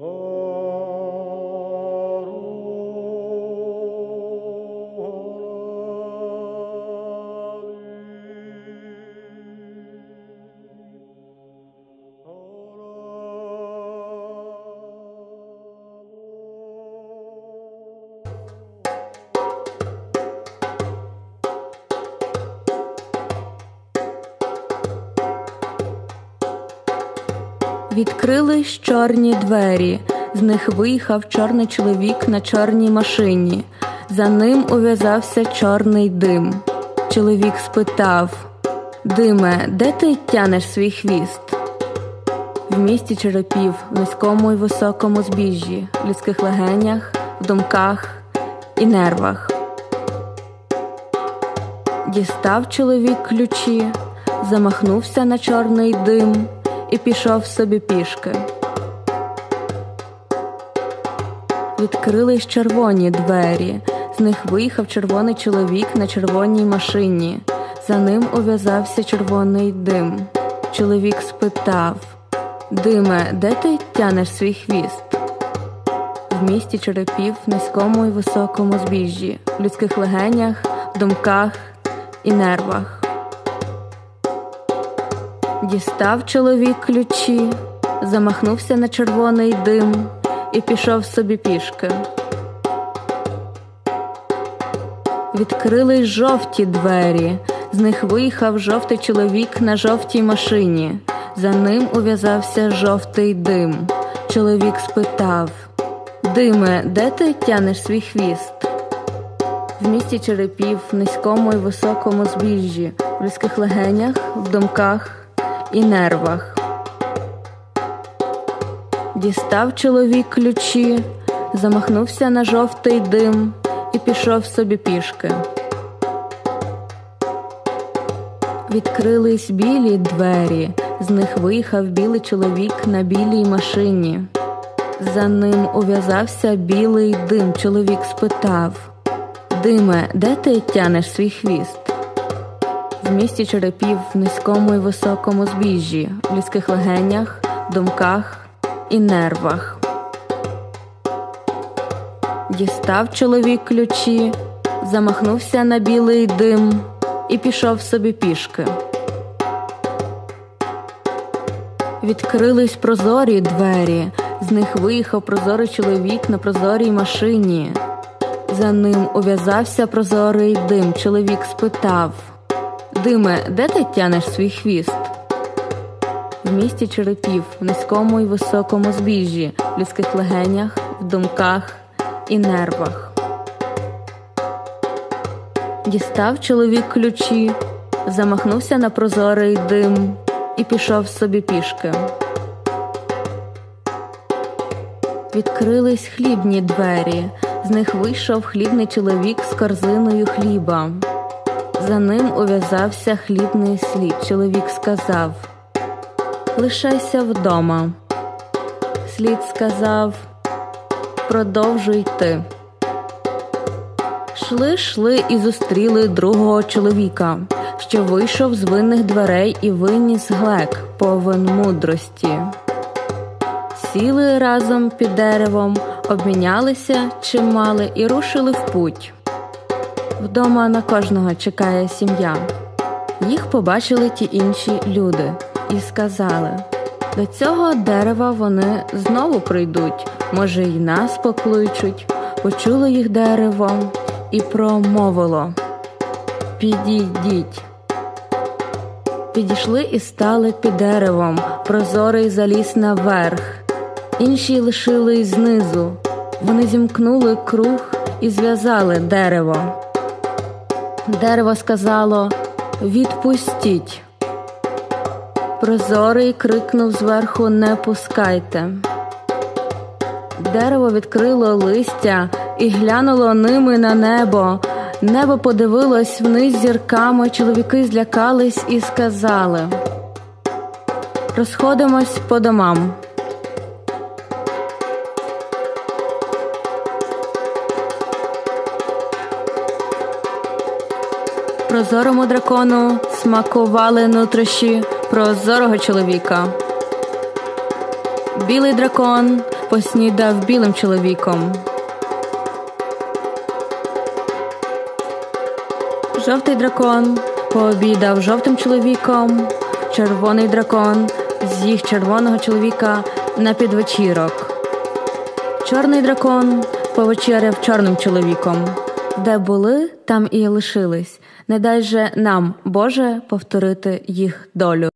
Oh. Відкрились чорні двері, з них виїхав чорний чоловік на чорній машині. За ним ув'язався чорний дим. Чоловік спитав Диме, де ти тянеш свій хвіст? В місті черепів, в низькому і високому збіжжі, в людських легенях, в думках і нервах. Дістав чоловік ключі, замахнувся на чорний дим і пішов собі пішки. Відкрились червоні двері, з них виїхав червоний чоловік на червоній машині. За ним ув'язався червоний дим. Чоловік спитав Диме, де ти тянеш свій хвіст? В місті черепів, низькому і високому збіжжі, в людських легенях, думках і нервах. Дістав чоловік ключі, замахнувся на червоний дим і пішов собі пішки. Відкрились жовті двері, з них виїхав жовтий чоловік на жовтій машині. За ним ув'язався жовтий дим. Чоловік спитав Диме, де ти тянеш свій хвіст? В місті черепів, низькому і високому збіжжі, в людських легенях, в думках і нервах. Дістав чоловік ключі, замахнувся на жовтий дим і пішов собі пішки. Відкрились білі двері, з них виїхав білий чоловік на білій машині. За ним ув'язався білий дим. Чоловік спитав Диме, де ти тянеш свій хвіст? В місті черепів, в низькому і високому збіжжі, в людських легенях, думках і нервах. Дістав чоловік ключі, замахнувся на білий дим і пішов собі пішки. Відкрились прозорі двері, з них виїхав прозорий чоловік на прозорій машині. За ним ув'язався прозорий дим. Чоловік спитав Диме, де ти тянеш свій хвіст? В місті черепів, в низькому і високому збіжжі, в людських легенях, в думках і нервах. Дістав чоловік ключі, замахнувся на прозорий дим і пішов собі пішки. Відкрились хлібні двері, з них вийшов хлібний чоловік з корзиною хліба. За ним ув'язався хлібний слід. Чоловік сказав Лишайся вдома. Слід сказав Продовжуй йти. Шли, шли і зустріли другого чоловіка, що вийшов з винних дверей і виніс глек повен мудрості. Сіли разом під деревом, обмінялися чим мали і рушили в путь. Вдома на кожного чекає сім'я. Їх побачили ті інші люди і сказали до цього дерева вони знову прийдуть, може, й нас покличуть. Почуло їх дерево і промовило Підійдіть. Підійшли і стали під деревом, прозорий заліз наверх. Інші лишили знизу. Вони зімкнули круг і зв'язали дерево. Дерево сказало Відпустіть. Прозорий крикнув зверху Не пускайте. Дерево відкрило листя і глянуло ними на небо. Небо подивилось вниз зірками, чоловіки злякались і сказали Розходимось по домам. Прозорому дракону смакували нутрощі прозорого чоловіка. Білий дракон поснідав білим чоловіком. Жовтий дракон пообідав жовтим чоловіком, червоний дракон з'їв червоного чоловіка на підвечірок. Чорний дракон повечеряв чорним чоловіком. Де були, там і лишились. Не дай же нам, Боже, повторити їх долю.